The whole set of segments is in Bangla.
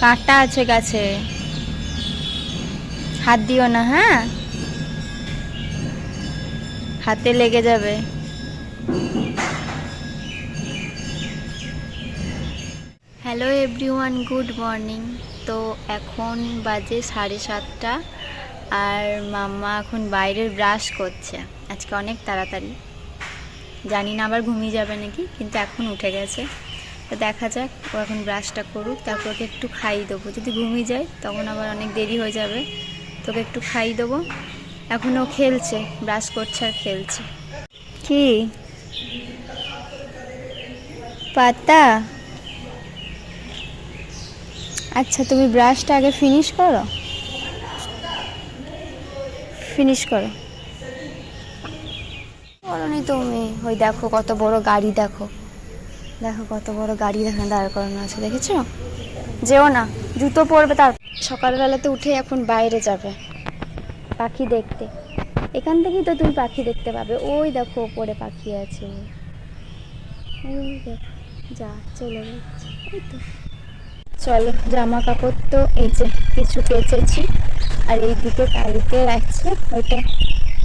কাঁটা আছে গাছে। হাত দিও না হ্যাঁ? হাতে লেগে যাবে। Hello everyone, good morning. তো এখন বাজে সাড়ে সাতটা আর মাম্মা এখন বাইরের ব্রাশ করছে। আজকে অনেক তাড়াতাড়ি। জানি না আবার ঘুমিয়ে যাবে নাকি, কিন্তু এখন উঠে গেছে। তো দেখা যাক, ও এখন ব্রাশটা করুক, তারপর ওকে একটু খাইয়ে দেবো। যদি ঘুমিয়ে যায়, তখন আবার অনেক দেরি হয়ে যাবে। তোকে একটু খাইয়ে দেবো। এখন ও খেলছে ব্রাশ করছে আর খেলছে। কি? পাতা? আচ্ছা তুমি ব্রাশটা আগে ফিনিশ করো। ফিনিশ করো। করনি তুমি, ওই দেখো কত বড় গাড়ি, দেখো। দেখো কত বড় গাড়ি দেখো দাঁড় করানো আছে, দেখেছ? যেও না, জুতো পরবে তার। সকালবেলাতে উঠে এখন বাইরে যাবে, পাখি দেখতে। এখান থেকেই তো তুমি পাখি দেখতে পাবে। ওই দেখো, ওপরে পাখি আছে। যা, চলে যাচ্ছে। তো। চলো জামা কাপড় তো এই যে কিছু কেচেছি, আর এইদিকে কালকে রাখছে, ওইটা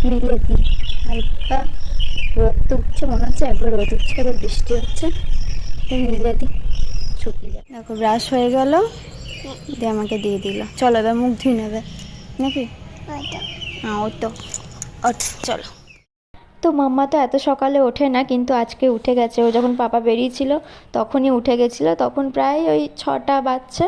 মিলে দিই। হালকা রোদ তো উঠছে মনে হচ্ছে একবার রোদ উঠছে একবার বৃষ্টি হচ্ছে। মিলে দিই শুকিয়ে যাবে দেখো ব্রাশ হয়ে গেল। দিয়ে আমাকে দিয়ে দিল। চলো এবার মুখ ধুয়ে নেবে। নাকি? হ্যাঁ ওই তো চলো। তো মাম্মা তো এত সকালে ওঠে না কিন্তু আজকে উঠে গেছে। ও যখন পাপা বেরিয়েছিল তখনই উঠে গেছিল। তখন প্রায় ওই ছটা বাজছে।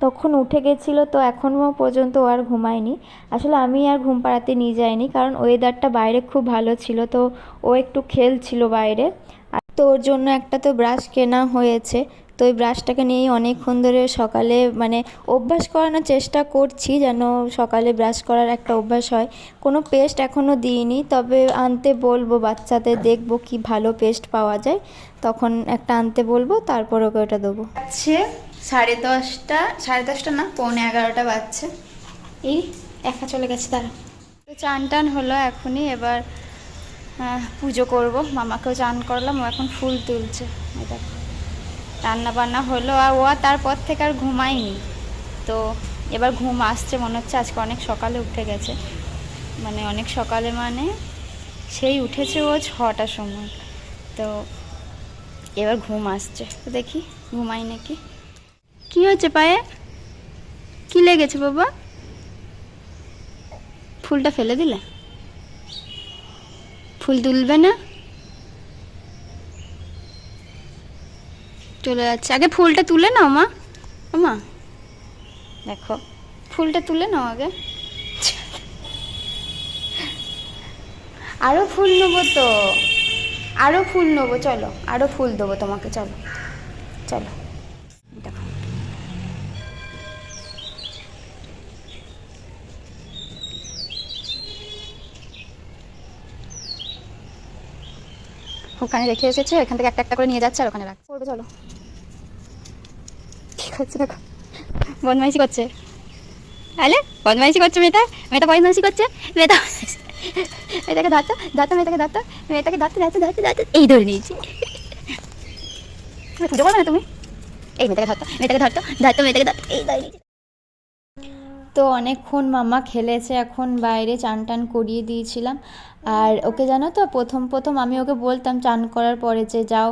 তখন উঠে গেছিল, তো এখনও পর্যন্ত ও আর ঘুমায়নি। আসলে আমি আর ঘুম পাড়াতে নিয়ে যাইনি, কারণ ওয়েদারটা বাইরে খুব ভালো ছিল, তো ও একটু খেলছিল বাইরে। আর তো ওর জন্য একটা তো ব্রাশ কেনা হয়েছে, তো ওই ব্রাশটাকে নিয়েই অনেকক্ষণ ধরে সকালে মানে অভ্যাস করানোর চেষ্টা করছি, যেন সকালে ব্রাশ করার একটা অভ্যাস হয়। কোনো পেস্ট এখনও দিইনি, তবে আনতে বলব, বাচ্চাদের দেখব কি ভালো পেস্ট পাওয়া যায়। তখন একটা আনতে বলব, তারপর ওকে ওটা দেবো। আচ্ছে সাড়ে দশটা সাড়ে দশটা না, পৌনে এগারোটা বাজছে। এই, একা চলে গেছে তারা। তো চান টান হলো এখনই, এবার পুজো করব। মামাকেও চান করলাম, ও এখন ফুল তুলছে। দেখো। রান্না বান্না হলো, আর ও তারপর থেকে আর ঘুমায়নি। তো এবার ঘুম আসছে, মনে হচ্ছে আজকে অনেক সকালে উঠে গেছে। মানে অনেক সকালে মানে সেই উঠেছে ও ছটার সময়। তো এবার ঘুম আসছে। তো দেখি ঘুমাই নাকি? কি হয়েছে পায়ে? কি লেগেছে বাবা? ফুলটা ফেলে দিলে? ফুল তুলবে না? চলে যাচ্ছে। আগে ফুলটা তুলে নাও মা। মা দেখো, ফুলটা তুলে নাও আগে। আরও ফুল নেব তো। আরও ফুল নেব, চলো। আরও ফুল দেবো তোমাকে, চলো। চলো দেখো ওখানে রেখে এসেছে এখান থেকে একটা একটা করে নিয়ে যাচ্ছে আর ওখানে রাখ করবে চলো। ঠিক আছে দেখো। বদমাইশি করছে। আলে বদমাইশি করছে মেয়েটা। মেয়েটা বদমাইশি করছে। মেয়েটা মেয়েটাকে ধরতো ধরতো মেয়েটাকে ধরতো মেয়েটাকে ধরতে ধরতে ধরতে ধরতে এই ধরে নিয়েছি। তুমি পুজো করবে না তুমি? এই মেয়েটাকে ধরতো মেয়েটাকে ধরতো ধরতো মেয়েটাকে ধরতো এই ধরে নিয়েছি। তো অনেকক্ষণ মামা খেলেছে এখন বাইরে চান টান করিয়ে দিয়েছিলাম। আর ওকে জানো তো, প্রথম প্রথম আমি ওকে বলতাম চান করার পরে যে, যাও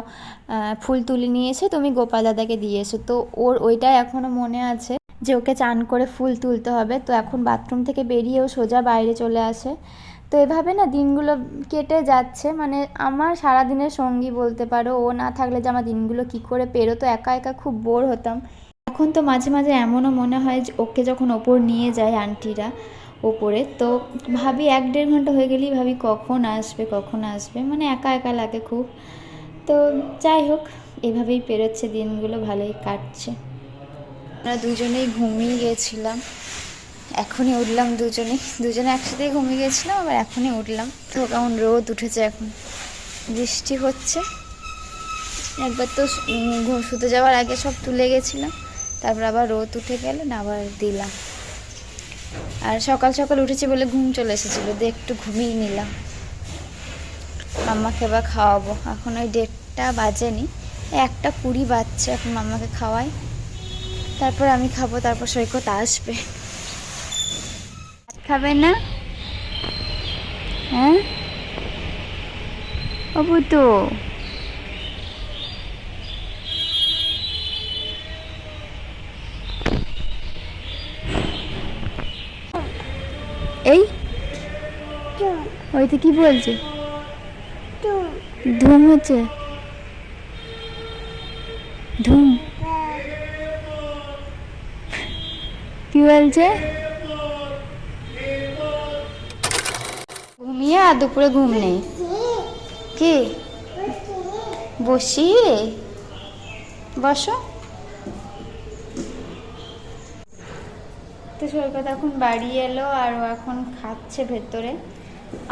ফুল তুলে নিয়ে এসে, তুমি গোপাল দাদাকে দিয়ে এসো। তো ওর ওইটাই এখনও মনে আছে যে, ওকে চান করে ফুল তুলতে হবে। তো এখন বাথরুম থেকে বেরিয়েও সোজা বাইরে চলে আসে। তো এভাবে না দিনগুলো কেটে যাচ্ছে। মানে আমার সারাদিনের সঙ্গী বলতে পারো, ও না থাকলে যে, আমার দিনগুলো কী করে পেরোতো, একা একা খুব বোর হতাম। এখন তো মাঝে মাঝে এমনও মনে হয় যে ওকে যখন ওপর নিয়ে যায় আন্টিরা ওপরে, তো ভাবি এক দেড় ঘণ্টা হয়ে গেলেই ভাবি কখন আসবে কখন আসবে মানে একা একা লাগে খুব। তো যাই হোক, এভাবেই পেরোচ্ছে দিনগুলো, ভালোই কাটছে। আমরা দুজনেই ঘুমিয়ে গিয়েছিলাম এখনই উঠলাম দুজনেই, দুজনে একসাথেই ঘুমিয়ে গিয়েছিলাম আবার এখনই উঠলাম। তো কেমন রোদ উঠেছে এখন? বৃষ্টি হচ্ছে। একবার তো শুতে যাওয়ার আগে সব তুলে গেছিলাম। তারপর আবার রোদ উঠে গেল না আবার দিলাম। আর সকাল সকাল উঠেছি বলে ঘুম চলে এসেছিল, দিয়ে একটু ঘুমিয়ে নিলাম। মাম্মাকে এবার খাওয়াবো। এখন ওই দেড়টা বাজেনি একটা কুড়ি বাজছে এখন মাম্মাকে খাওয়াই তারপর আমি খাব, তারপর সৈকত আসবে। খাবে না? হ্যাঁ? অবু তো। ওইতে কি বলছে? ধুম হচ্ছে। ধুম? কি বলছে? ঘুমিয়ে আর দুপুরে ঘুম নেই। কি? বসি? বসো। তো সৈকত এখন বাড়ি এলো আর ও এখন খাচ্ছে ভেতরে।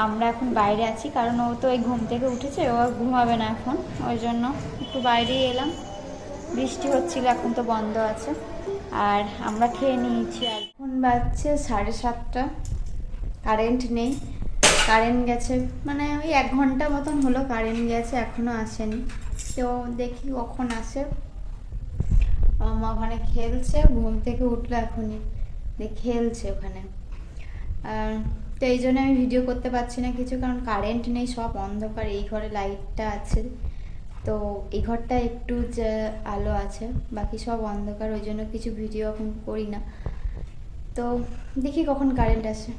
আমরা এখন বাইরে আছি, কারণ ও তো ওই ঘুম থেকে উঠেছে, ও ঘুমাবে না এখন। ওই জন্য একটু বাইরেই এলাম। বৃষ্টি হচ্ছিল, এখন তো বন্ধ আছে। আর আমরা খেয়ে নিয়েছি এখন বাজছে সাড়ে সাতটা। কারেন্ট নেই। কারেন্ট গেছে মানে ওই এক ঘণ্টা মতন হলো কারেন্ট গেছে এখনও আসেনি। তো দেখি কখন আসে। আমার মা ওখানে খেলছে, ঘুম থেকে উঠল এখনই। খেলছে ওখানে। আর তো এই জন্য আমি ভিডিও করতে পারছি না কিছু, কারণ কারেন্ট নেই, সব অন্ধকার, এই ঘরে লাইটটা আছে। তো এই ঘরটা একটু আলো আছে, বাকি সব অন্ধকার, ওই জন্য কিছু ভিডিও এখন করি না। তো দেখি কখন কারেন্ট আসে।